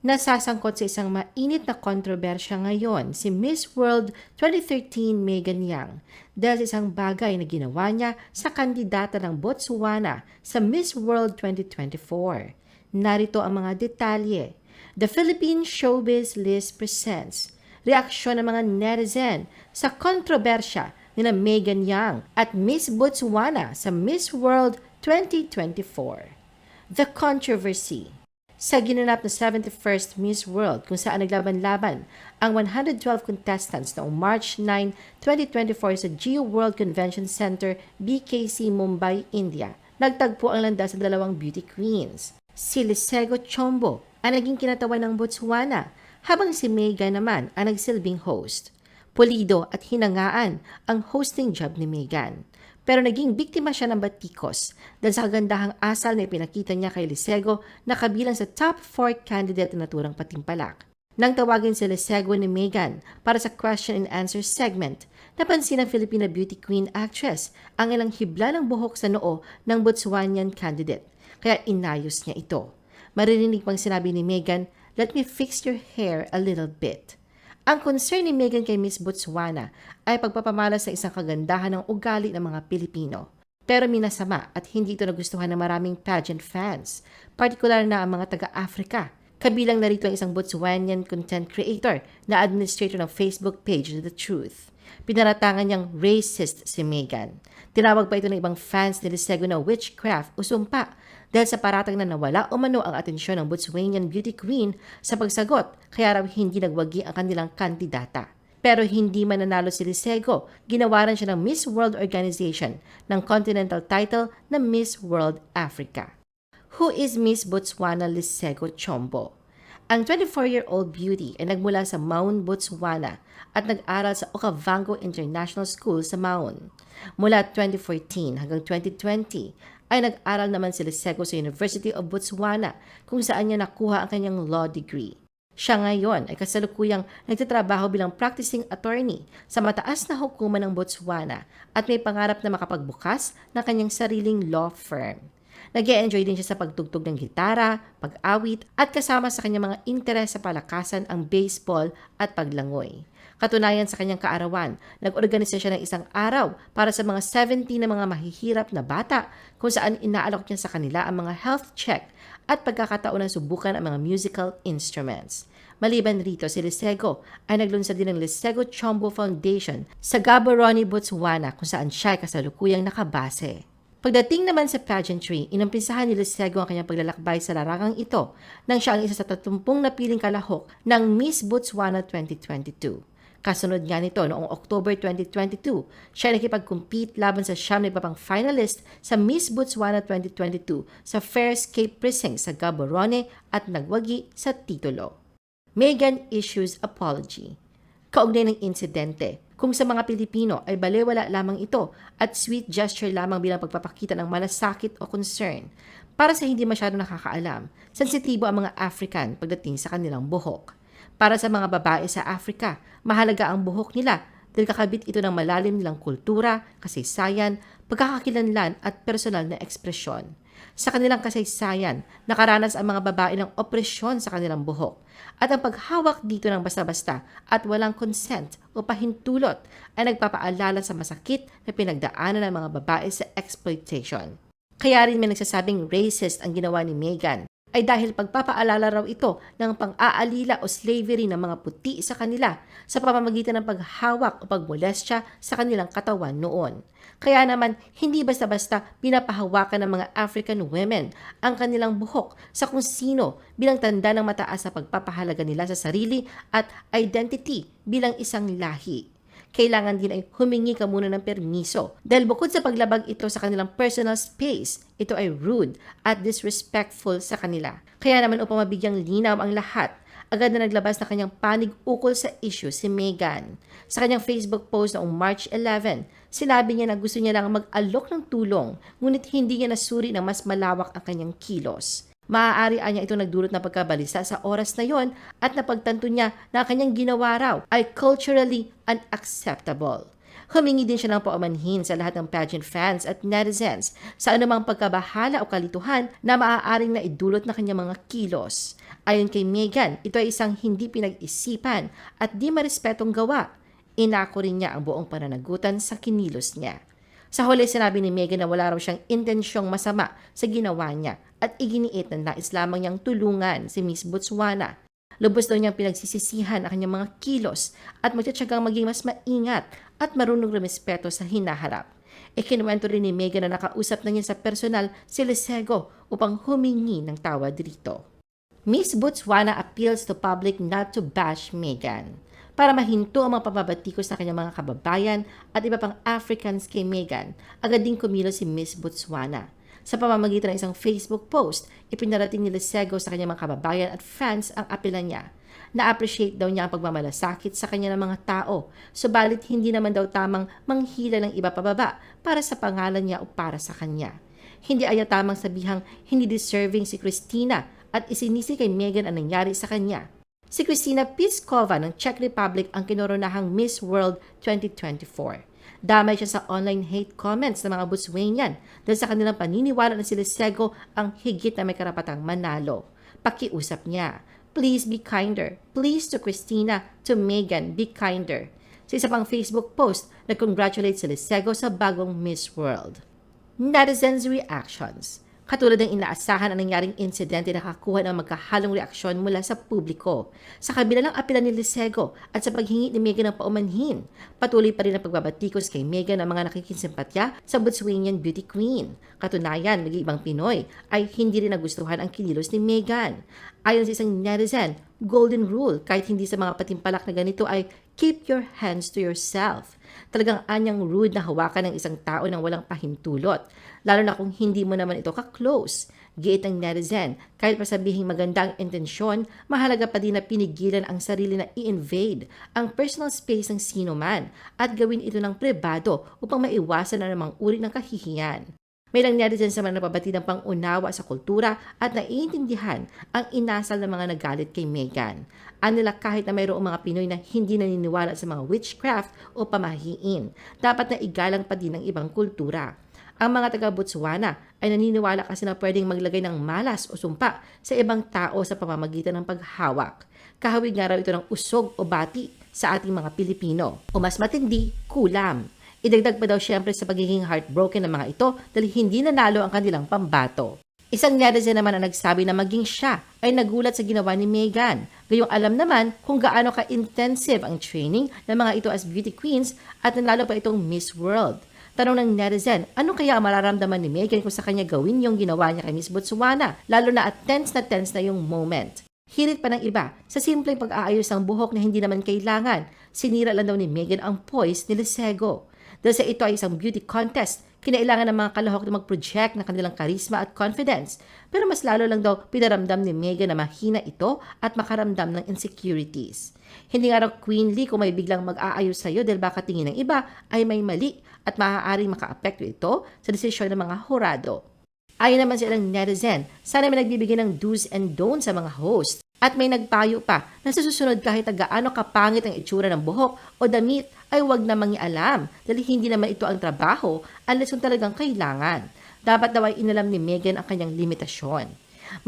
Nasasangkot sa isang mainit na kontrobersya ngayon si Miss World 2013 Megan Yang dahil sa isang bagay na ginawa niya sa kandidata ng Botswana sa Miss World 2024. Narito ang mga detalye. The Philippine Showbiz List presents reaksyon ng mga netizen sa kontrobersya ni na Megan Yang at Miss Botswana sa Miss World 2024. The Controversy sa ginanap na 71st Miss World kung saan naglaban-laban ang 112 contestants noong March 9, 2024 sa Geo World Convention Center, BKC, Mumbai, India. Nagtagpo ang landas sa dalawang beauty queens. Si Lisego Chombo ang naging kinatawan ng Botswana habang si Mega naman ang nagsilbing host. Pulido at hinangaan ang hosting job ni Megan. Pero naging biktima siya ng batikos dahil sa kagandahang asal na ipinakita niya kay Lisego na kabilang sa top 4 candidate na naturang patimpalak. Nang tawagin si Lisego ni Megan para sa question and answer segment, napansin ng Filipina beauty queen actress ang ilang hibla ng buhok sa noo ng Botswanian candidate, kaya inayos niya ito. Maririnig pang sinabi ni Megan, let me fix your hair a little bit. Ang concern ni Megan kay Miss Botswana ay pagpapamalas sa isang kagandahan ng ugali ng mga Pilipino. Pero minasama at hindi ito nagustuhan ng maraming pageant fans, partikular na ang mga taga-Afrika. Kabilang narito ang isang Botswanian content creator na administrator ng Facebook page The Truth. Pinaratangan niyang racist si Megan. Tinawag pa ito ng ibang fans ni Lisego na witchcraft o sumpa dahil sa paratang na nawala o mano ang atensyon ng Botswanian beauty queen sa pagsagot kaya raw hindi nagwagi ang kanilang kandidata. Pero hindi mananalo si Lisego, ginawaran siya ng Miss World Organization ng continental title na Miss World Africa. Who is Miss Botswana Lisego Chombo? Ang 24-year-old beauty ay nagmula sa Maun, Botswana at nag-aral sa Okavango International School sa Maun. Mula 2014 hanggang 2020 ay nag-aral naman si Lisego sa University of Botswana kung saan niya nakuha ang kanyang law degree. Siya ngayon ay kasalukuyang nagtatrabaho bilang practicing attorney sa mataas na hukuman ng Botswana at may pangarap na makapagbukas ng kanyang sariling law firm nag enjoy din siya sa pagtugtog ng gitara, pag-awit, at kasama sa kanyang mga interes sa palakasan ang baseball at paglangoy. Katunayan sa kanyang kaarawan, nag-organisa siya ng isang araw para sa mga 70 na mga mahihirap na bata kung saan inaalok niya sa kanila ang mga health check at pagkakataon na subukan ang mga musical instruments. Maliban rito, si Lisego ay naglunsad din ng Lisego Chombo Foundation sa Gaborone, Botswana kung saan siya ay kasalukuyang nakabase. Pagdating naman sa pageantry, inumpisahan ni Lisego ang kanyang paglalakbay sa larangang ito nang siya ang isa sa 30 napiling kalahok ng Miss Botswana 2022. Kasunod nga nito noong October 2022, siya nakipag-compete laban sa siyam na iba pang finalist sa Miss Botswana 2022 sa Fairscape Precinct sa Gaborone at nagwagi sa titulo. Megan issues apology. Kaugnay ng insidente, kung sa mga Pilipino ay balewala lamang ito at sweet gesture lamang bilang pagpapakita ng malasakit o concern. Para sa hindi masyado nakakaalam, sensitibo ang mga African pagdating sa kanilang buhok. Para sa mga babae sa Africa, mahalaga ang buhok nila dahil kakabit ito ng malalim nilang kultura, kasaysayan, pagkakakilanlan at personal na ekspresyon. Sa kanilang kasaysayan, nakaranas ang mga babae ng opresyon sa kanilang buhok at ang paghawak dito ng basta-basta at walang consent o pahintulot ay nagpapaalala sa masakit na pinagdaanan ng mga babae sa exploitation. Kaya rin may nagsasabing racist ang ginawa ni Megan ay dahil pagpapaalala raw ito ng pang-aalila o slavery ng mga puti sa kanila sa pamamagitan ng paghawak o pagmolestya sa kanilang katawan noon. Kaya naman, hindi basta-basta pinapahawakan ng mga African women ang kanilang buhok sa kung sino bilang tanda ng mataas sa pagpapahalaga nila sa sarili at identity bilang isang lahi kailangan din ay humingi ka muna ng permiso. Dahil bukod sa paglabag ito sa kanilang personal space, ito ay rude at disrespectful sa kanila. Kaya naman upang mabigyang linaw ang lahat, agad na naglabas na kanyang panig ukol sa issue si Megan. Sa kanyang Facebook post noong March 11, sinabi niya na gusto niya lang mag-alok ng tulong, ngunit hindi niya nasuri na mas malawak ang kanyang kilos. Maaari niya ito nagdulot ng pagkabalisa sa oras na yon at napagtanto niya na kanyang ginawa raw ay culturally unacceptable. Humingi din siya ng paumanhin sa lahat ng pageant fans at netizens sa anumang pagkabahala o kalituhan na maaaring na idulot na kanyang mga kilos. Ayon kay Megan, ito ay isang hindi pinag-isipan at di marespetong gawa. Inako rin niya ang buong pananagutan sa kinilos niya. Sa huli, sinabi ni Megan na wala raw siyang intensyong masama sa ginawa niya at iginiit na nais lamang niyang tulungan si Miss Botswana. Lubos daw niyang pinagsisisihan ang kanyang mga kilos at magtsatsagang maging mas maingat at marunong rumespeto sa hinaharap. Ikinuwento rin ni Megan na nakausap na niya sa personal si Lesego upang humingi ng tawad dito. Miss Botswana appeals to public not to bash Megan. Para mahinto ang mga pababatikos sa kanyang mga kababayan at iba pang Africans kay Megan, agad din kumilos si Miss Botswana. Sa pamamagitan ng isang Facebook post, ipinarating ni Lesego sa kanyang mga kababayan at fans ang apela niya. Na-appreciate daw niya ang pagmamalasakit sa kanya ng mga tao, subalit hindi naman daw tamang manghila ng iba pababa para sa pangalan niya o para sa kanya. Hindi aya tamang sabihang hindi deserving si Christina at isinisi kay Megan ang nangyari sa kanya. Si Christina Piskova ng Czech Republic ang kinoronahang Miss World 2024. Damay siya sa online hate comments ng mga Botswanian dahil sa kanilang paniniwala na si Lesego ang higit na may karapatang manalo. Pakiusap niya, please be kinder. Please to Christina, to Megan, be kinder. Sa isa pang Facebook post, nag-congratulate si Lesego sa bagong Miss World. Netizens' reactions. Katulad ng inaasahan ang nangyaring insidente na nakakuha ng magkahalong reaksyon mula sa publiko. Sa kabila ng apela ni Lisego at sa paghingi ni Megan ng paumanhin, patuloy pa rin ang pagbabatikos kay Megan ng mga nakikisimpatya sa Botswanian beauty queen. Katunayan, naging ibang Pinoy ay hindi rin nagustuhan ang kinilos ni Megan. Ayon sa isang netizen, golden rule kahit hindi sa mga patimpalak na ganito ay keep your hands to yourself. Talagang anyang rude na hawakan ng isang tao nang walang pahintulot, lalo na kung hindi mo naman ito ka-close. Giit ng netizen, kahit pa sabihing maganda ang intensyon, mahalaga pa din na pinigilan ang sarili na i-invade ang personal space ng sino man at gawin ito ng pribado upang maiwasan ang namang uri ng kahihiyan. May lang netizens naman napabati ng pangunawa sa kultura at naiintindihan ang inasal ng mga nagalit kay Megan. Anila kahit na mayroong mga Pinoy na hindi naniniwala sa mga witchcraft o pamahiin, dapat na igalang pa din ng ibang kultura. Ang mga taga Botswana ay naniniwala kasi na pwedeng maglagay ng malas o sumpa sa ibang tao sa pamamagitan ng paghawak. Kahawig nga raw ito ng usog o bati sa ating mga Pilipino. O mas matindi, kulam. Idagdag pa daw siyempre sa pagiging heartbroken ng mga ito dahil hindi nanalo ang kanilang pambato. Isang netizen naman ang nagsabi na maging siya ay nagulat sa ginawa ni Megan. Gayong alam naman kung gaano ka-intensive ang training ng mga ito as beauty queens at nanalo pa itong Miss World. Tanong ng netizen, ano kaya ang mararamdaman ni Megan kung sa kanya gawin yung ginawa niya kay Miss Botswana? Lalo na at tense na tense na yung moment. Hirit pa ng iba, sa simpleng pag-aayos ng buhok na hindi naman kailangan, sinira lang daw ni Megan ang poise ni Lesego. Dahil sa ito ay isang beauty contest, kinailangan ng mga kalahok na mag-project ng kanilang karisma at confidence. Pero mas lalo lang daw pinaramdam ni Megan na mahina ito at makaramdam ng insecurities. Hindi nga raw queenly kung may biglang mag-aayos sa iyo dahil baka tingin ng iba ay may mali at maaaring makaapekto ito sa desisyon ng mga hurado. Ayon naman silang netizen, sana may nagbibigay ng do's and don'ts sa mga host. At may nagpayo pa na sa susunod kahit gaano kapangit ang itsura ng buhok o damit ay huwag na mangialam dahil hindi naman ito ang trabaho unless kung talagang kailangan. Dapat daw ay inalam ni Megan ang kanyang limitasyon.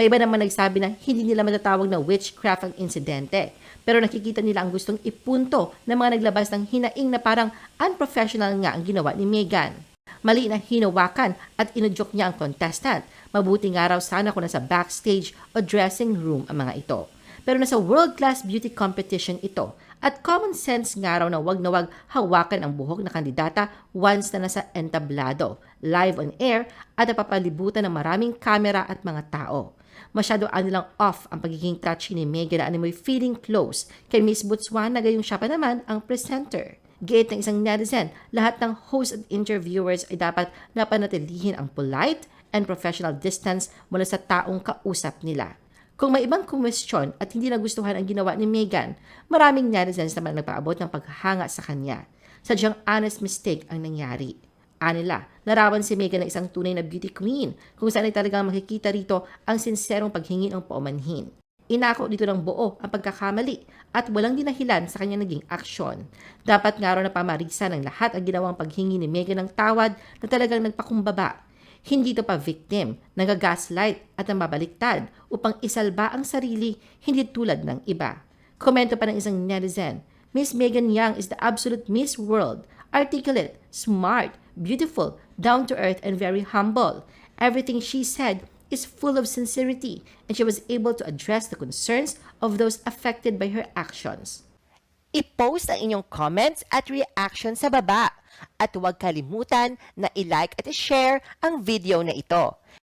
May iba naman nagsabi na hindi nila matatawag na witchcraft ang insidente. Pero nakikita nila ang gustong ipunto ng mga naglabas ng hinaing na parang unprofessional nga ang ginawa ni Megan. Mali na hinawakan at inudyok niya ang contestant. Mabuti nga raw sana kung nasa backstage o dressing room ang mga ito. Pero nasa world-class beauty competition ito at common sense nga raw na wag na wag hawakan ang buhok na kandidata once na nasa entablado, live on air at napapalibutan ng maraming kamera at mga tao. Masyado anilang off ang pagiging touchy ni Megan na animoy feeling close kay Miss Botswana gayong siya pa naman ang presenter. Giit ng isang netizen, lahat ng host at interviewers ay dapat napanatilihin ang polite and professional distance mula sa taong kausap nila. Kung may ibang kumwestiyon at hindi nagustuhan ang ginawa ni Megan, maraming netizens naman nagpaabot ng paghanga sa kanya. Sadyang honest mistake ang nangyari. Anila, larawan si Megan ng isang tunay na beauty queen kung saan ay talagang makikita rito ang sinserong paghingi ng paumanhin. Inako dito ng buo ang pagkakamali at walang dinahilan sa kanyang naging aksyon. Dapat nga na pamarisan ng lahat ang ginawang paghingi ni Megan ng tawad na talagang nagpakumbaba. Hindi to pa victim, nagagaslight at nambabaliktad upang isalba ang sarili hindi tulad ng iba. Komento pa ng isang netizen, Miss Megan Young is the absolute Miss World. Articulate, smart, beautiful, down to earth, and very humble. Everything she said is full of sincerity, and she was able to address the concerns of those affected by her actions. I-post ang inyong comments at reaction sa baba. At huwag kalimutan na i-like at i-share ang video na ito.